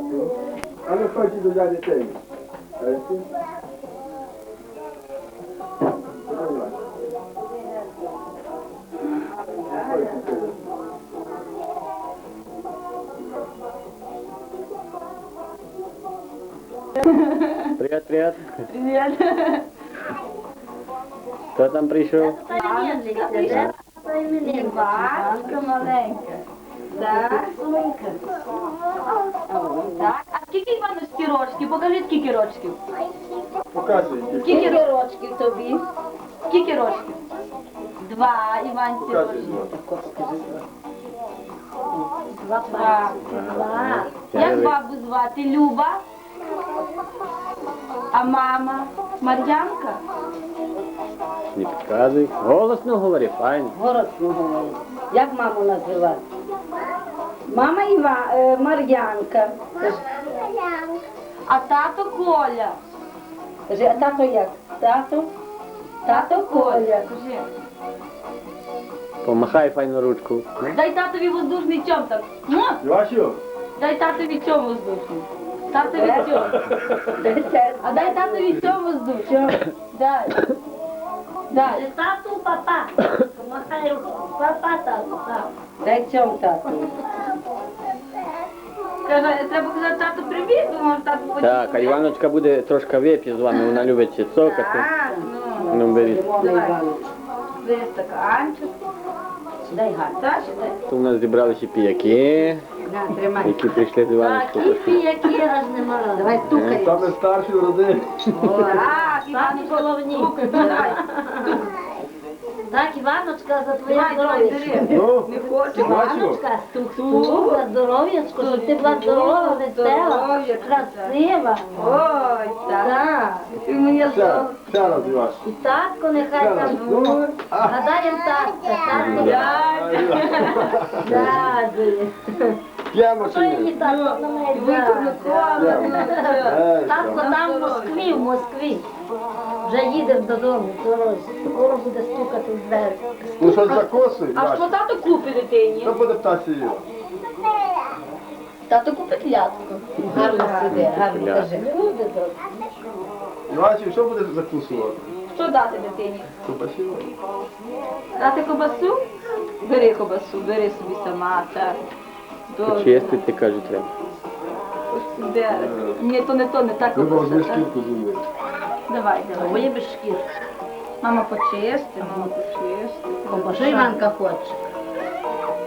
Іванку. А ну ходіть до дяді Тені. Ось. Ну, Іван. Ой, ти. Привет, привет. Привет. Хто там прийшов? Іванка маленька. Так, сонька. Скільки Покажи, скільки рочків. Показуй. Скільки рочків тобі? Скільки рочків? Два, Іванці Показуй. Два. Два. Як бабу звати? Люба? А мама? Мар'янка? Не підказуй. Голосно говори, файно. Голосно говорить. Як маму називати? Мама Іва, е, Мар'янка. А тато Коля? Каже, а тато як? Тато? Тато Коля. Кажи. Помахай файно ручку. Дай татові воздушний чом так. Ну, Івасю. дай татові чом воздушний. Татові чом. А дай татові чом воздушний. Дай. Дай. Тату, папа. Махай папа, тату, тату. Дай цьому тату. Каже, треба казати тату привіт, бо може тату потім. Так, а Іваночка буде трошки вип'є з вами, вона любить ще цокати. Так, ну. Ну, беріть. Давай. Іванович. Стаканчик. Дай гарно. Так, дай. Тут у нас зібралися піяки, На, тримай. які прийшли з Іваночкою. Такі які аж не. Давай стукай. Саме старший в родині. Так, Самі головні. стукай, давай. Так, Іваночка, за твоє бери. Ну, Не хочу. Іваночка, стук-стук, за здоров'ячко, щоб ти була здорова, весела, красива. Ой, так. Так. Ти моя Ще раз. І татко нехай там. Ну, а. Гадаєм татка, татко. Дякую. Микола. Ей, Татко там в Москві, в Москві. Вже їде додому, дорозі. Скоро буде стукати в двері. Ну що закосуй, А що тато купить дитині? Що буде птасі їла? Тато купить ляску. Гарно сиди, гарно Ля. кажи. Люди добрі. Івасю, що буде закусувати? Що дати дитині? Кубасів? Дати кобасу? Бери кобасу, бери собі сама, так. Добре. Почистити, кажуть, треба. Де? Ні, то не то, не так Ви возьми шкірку зуби. Давай, давай. Моє без шкір. Мама почисти, мама почисти. Що Іванка хоче?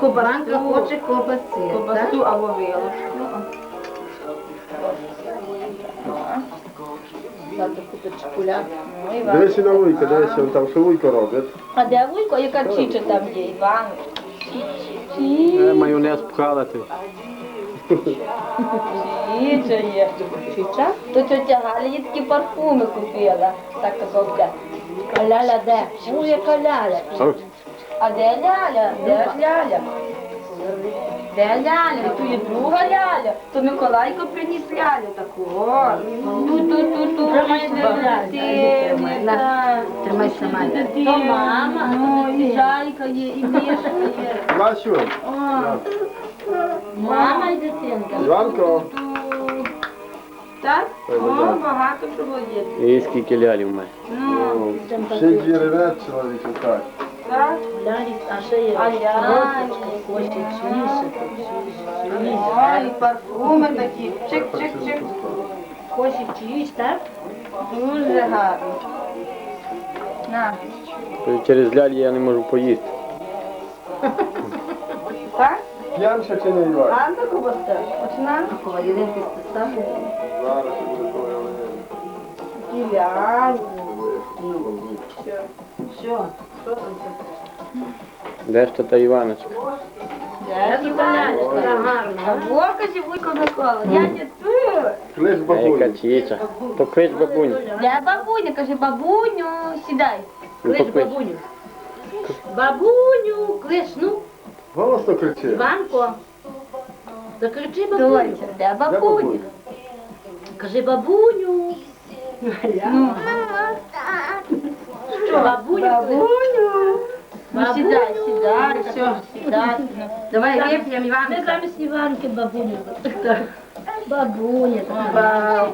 Іванка Кобасу, хоче ковбаси, так? кобасу або вилочку. Купить чекуля. Ну, Іван. Дивися на вуйка, дивися, он там що вуйко робить. А де вуйко? Яка чіча там є, Іван? Чі- Е, Майонез пхала ти. Чіча є. Чича? То тетя Галя їй такі парфуми купила. Так казав дядь. А Ляля де? Ну, яка ляля. А де Ляля? Де ж Ляля? Де Ляля? Тут є друга Ляля. То Миколайко приніс Лялю таку. О, Ту-ту-ту-ту. Тримай сама. То мама, а то Ну, і жайка є, і мішка є. Івасю, О, Мама і дитинка. Іванко. Так? О, багато чого є. і скільки лялів має. Ну, Ну, Ще й двіревець чоловік, так. Так. Лялі, а ще є А лялі. хоче чуєш. Парфуми такі. Чик-чик-чик. Хоче чуєш, так? Дуже гарно. На. Через лялі я не можу поїсти. Так? П'янша чи не Івасю? Анна кубаста. Починаємо. Половинки списав. Зараз я буду твоя Кіляні. Що? Де ж та Іваночка? Де І лялечка гарна. А во, каже, вуйко Микола, я не тут. Клич А яка бабулю. чиєча? То клич бабуню. Де бабуня? Каже, бабуню, сідай. Ну, Клич бабуню. Бабуню, клич, ну, Голосно кричи. Іванко. Закричи бабуню. Де бабуня? Кажи бабуню. Ну, бабуню? бабуню. Ну, Бабуню. сідай, сідай, все, сідай. Давай вип'ємо, Ми Іванка. замість Іванки бабуню. Бабуня Бабуня.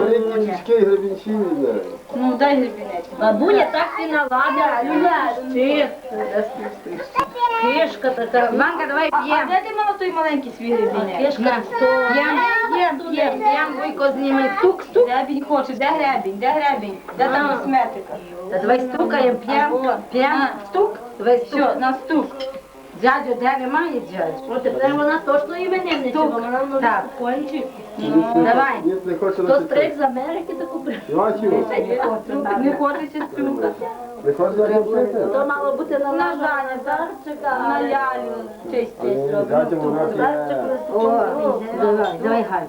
Великі тічки і гребінчині знають. Ну, дай гребінець. Бабуня так і наладила. Люля, ти. Кишка така. Іванка, давай А, а де ти мала той маленький свій гребінець? Кишка сто. П'ємо, п'ємо, п'ємо, п'ємо, Вуйко, зніми. Стук, стук. Де він хоче? Де гребінь? Де гребінь? Де там косметика? Та давай стукаємо, п'ємо, п'ємо. Стук. Давай стук. Все, на стук. Дядю, де немає дядю? От тепер вона точно іменинниця, бо вона Так. може кончить. Давай. Ні, не хоче Хто на стриг з Америки таку прийшов. Бачу, Не хочеться стукати. не хоче на концерти? То мало бути на На. Жаня, Зарчика. На лялю. Честь, честь робимо. Дайте вона О, давай, давай, Галь.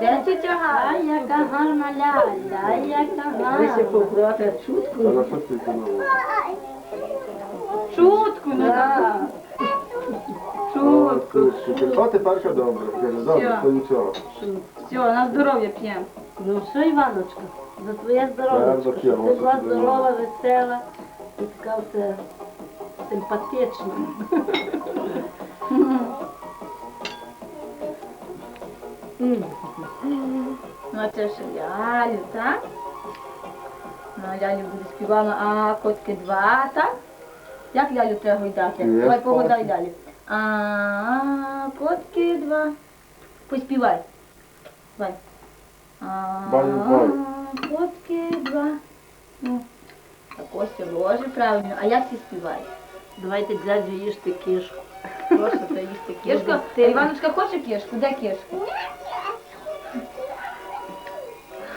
Де тітя Галя? Ай, яка гарна ляля, ай, яка Ви ще гарна. попробуйте чутку. Вона що ти знову? Шутку, ну так. Шутку. Що ти перша добре? Каже, добре, то нічого. Все, на здоров'я п'ємо. Ну що, Іваночка, за твоє здоров'я. Правда, Ти була здорова, весела і така в тебе симпатична. Ну, а це ж лялю, так? Ну, лялю буде співала, а котки два, так? Як лялю треба гойдати? Давай спати. погойдай лялю. А, котки два. Поспівай. Давай. А, Баю, баю. котки два. Ну, а Костя ложе правильно. А як ти співаєш? Давайте дядю їжте кішку. Прошу, це їсти кішку. А Іваночка хоче кішку? Де кішка?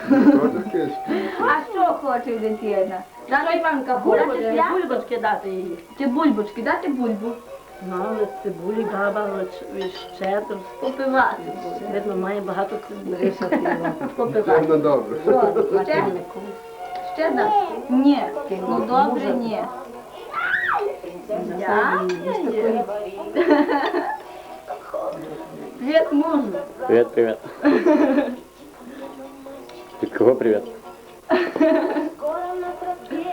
Хоче кишки? А що хоче дитина? Наша Іванка хоче Бульбочки, пля? бульбочки дати їй. Чи бульбочки, дати бульбу? Ну, але з цибулі баба щедро. Попивати. Видно, має багато цибулі. Попивати. Це добре. Ще? Ще дасть? Ні. Ну добре, ні. Я? Привіт, мужу. Привет, привет. Від кого привет?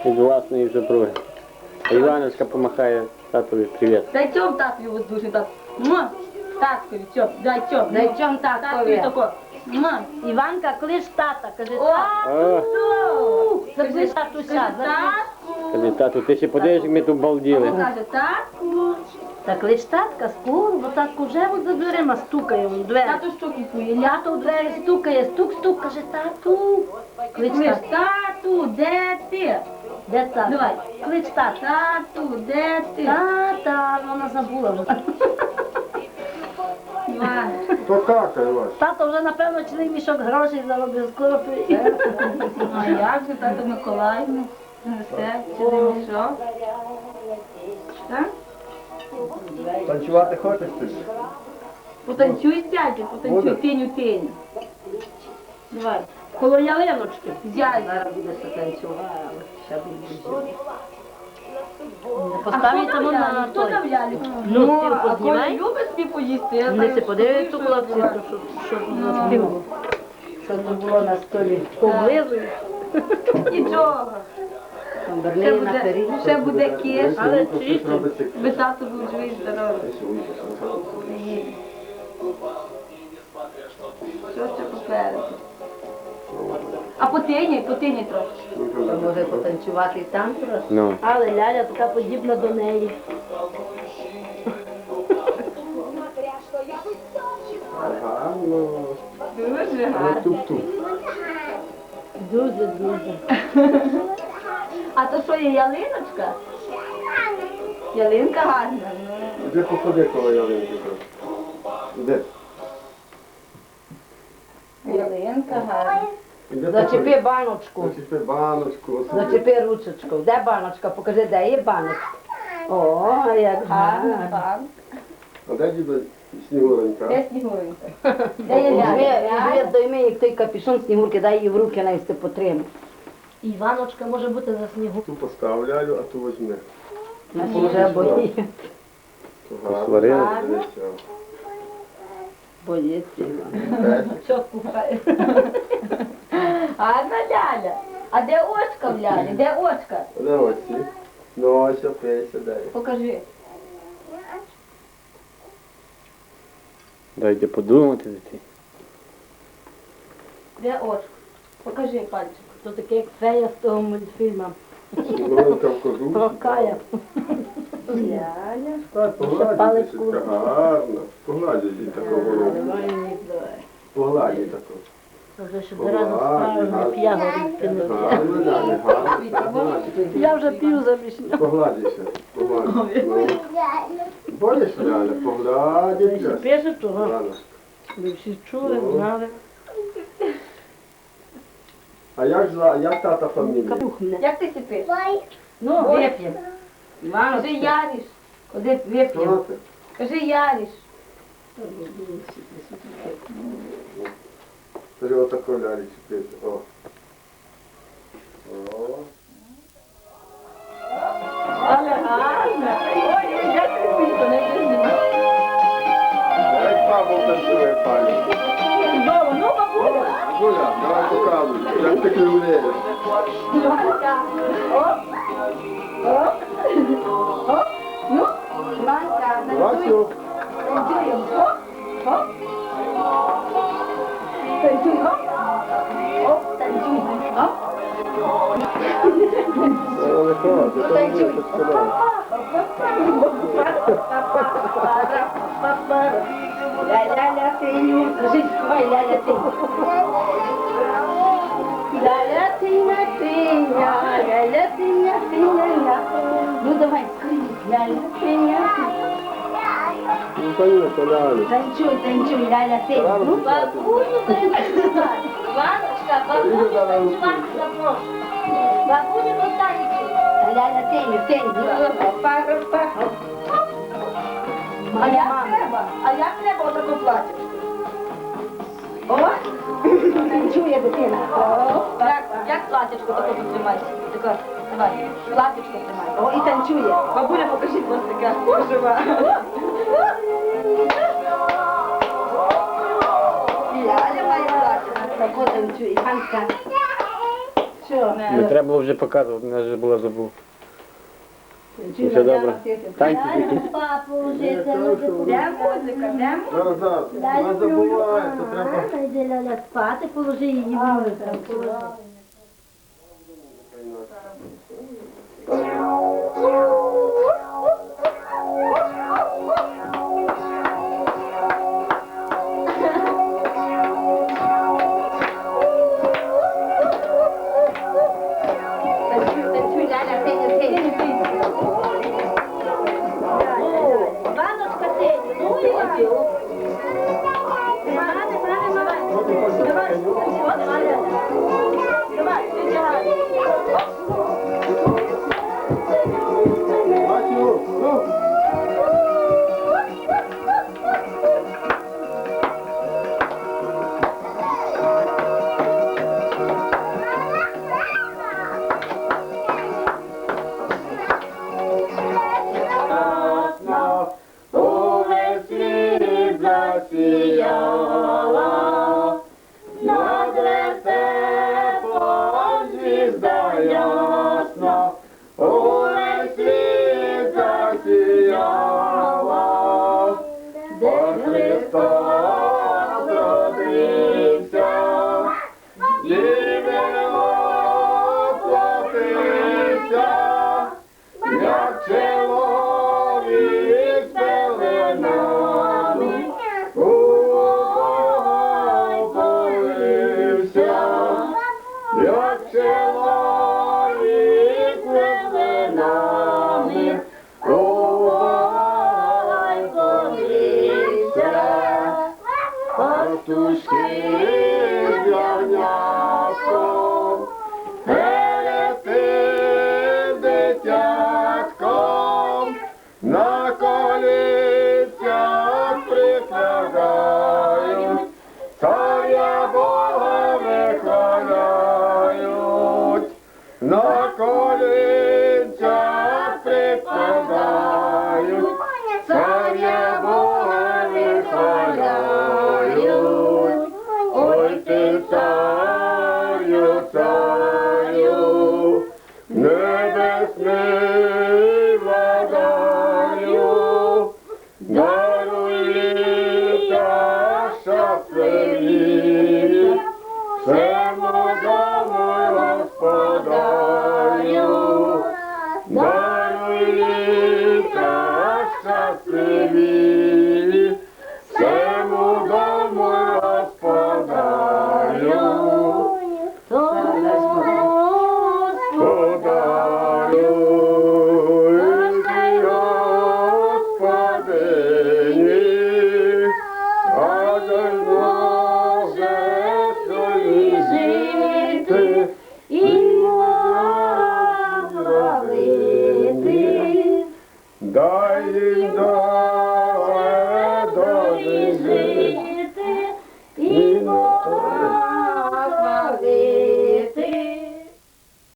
Від власної супруги. Іваночка помахає татові привіт. Дай цьом татові воздушний так. Муа. Таткові, цьом, дай цьом. Дай чом Таткові таткові. тако. Муа. Іванка, клич тата, каже. О, Заклич татуся. Каже, татку. каже, тату, ти ще подивиш, як ми тут балділи. Каже, татку. Та клич татка, скоро, бо татку вже от за дверима стукає у двері. Тату кує. Тато у двері стукає, стук-стук, каже, тату. Клич Клич, тату. тату, де ти? Де тато? Давай. Клич тата. Тату, де ти? Тата, вона забула вже. Іван. То какає ваш. Тато вже, напевно, цілий мішок грошей заробив, скоро приїде. А як же тато Миколаївна? Все, сюди мішок. Так? Танцювати хочеш ти? Потанцюй сядьте, потанцюй тиню тиню. Давай. Коло ялиночки. Зяй. Зараз буде танцювати, ще буде. Поставіть там на? Хто той. там? Ну, ти а Коля познімай. любить собі поїсти? Я знаю, се подивиться що хлопці, буває. то щоб, щоб Ну. Що це було на столі? Поблизу. Нічого. Там Ще Берлін на буде, ще буде кіш. Але чисто. Ви тато був живий здоровий. Що ще попереду? А потині, потині трохи. То може потанцювати і там трошки. Ну, Але ляля така подібна до неї. Дуже гарно. туп-туп. Дуже, дуже. А то що є ялиночка? Ялинка гарна. Іди походи коло ялинки. Іди. Ялинка гарна. Зачепи баночку. Зачепи баночку. Зачепи ручечку. Де баночка? Покажи, де є баночка. О, як гарно. А де діда Снігуренька? Де снігуринка? Де є Візьми, дойми, як той капюшон снігурки, дай її в руки, навісти потримай. Іваночка може бути за снігу. Ту поставляю, а ту возьми. А вже боїться. То гарно. Посварили? Дивися. Боїться. Песик. Чотку. Гарна ляля. А де очка в лялі? Де очка? Де оці? Нося, пися, дай. Покажи. дайте подумати, дитя. Де очко? Покажи пальчик. То таке як фея з того мультфільму. Голка в кожу. Про Кая. Ляля. Так, погладь, гарно. Погладь її такого. Погладь її такого. Вже не. Я вже пів заміщена. Погладися. Погладь. Ну. Боїш, Ляля? Погладися. Пише того. Ви всі чули, знали. А як, зва- як тата фамілія? Капухне. Як ти сіпиш? Ну, вип'ємо. Кажи Яріш. Куди ти? Кажи Яріш. Бери отако Лялі чіпити. О. О. Але гарно. Ой, як ти місто, не візьмемо. Як бабу танцює пані. Знову, ну, бабуля. Гуля, давай показуй, як ти кривлеєш. Ну, Манка, Васю, танцюємо. Вона не ходить, то не буде сказати. Ля-ля-ля, ти, кажи, ой, ля-ля. Ля-ля, тиня, тиня, ля-ля, ля. Ну, давай, скажи, ля-ля, тиня, Ну, конечно, Лялі. Танцюй, танцюй, ля-ля, ти. Ну, бабулю танцювати. Ваночка, бабулю танцювати запрошую. Бабулю танцюй. Тиню. Опа, опа. А як треба? А як треба отако платити? О, танцює дитина. О, як, платічку таку потримати? Тако, давай, платічку тримай. О, і танцює. Бабуля, покажіть ось така жива. Ляля має платічку. Тако танцює. Ганка. Що? Не треба було вже показувати, мене вже була забув. Все добре. Танці тільки. Папу, Де музика, де музика? Зараз, зараз, не забувається, треба... Йди ляля спати, положи її в. good. Christmas.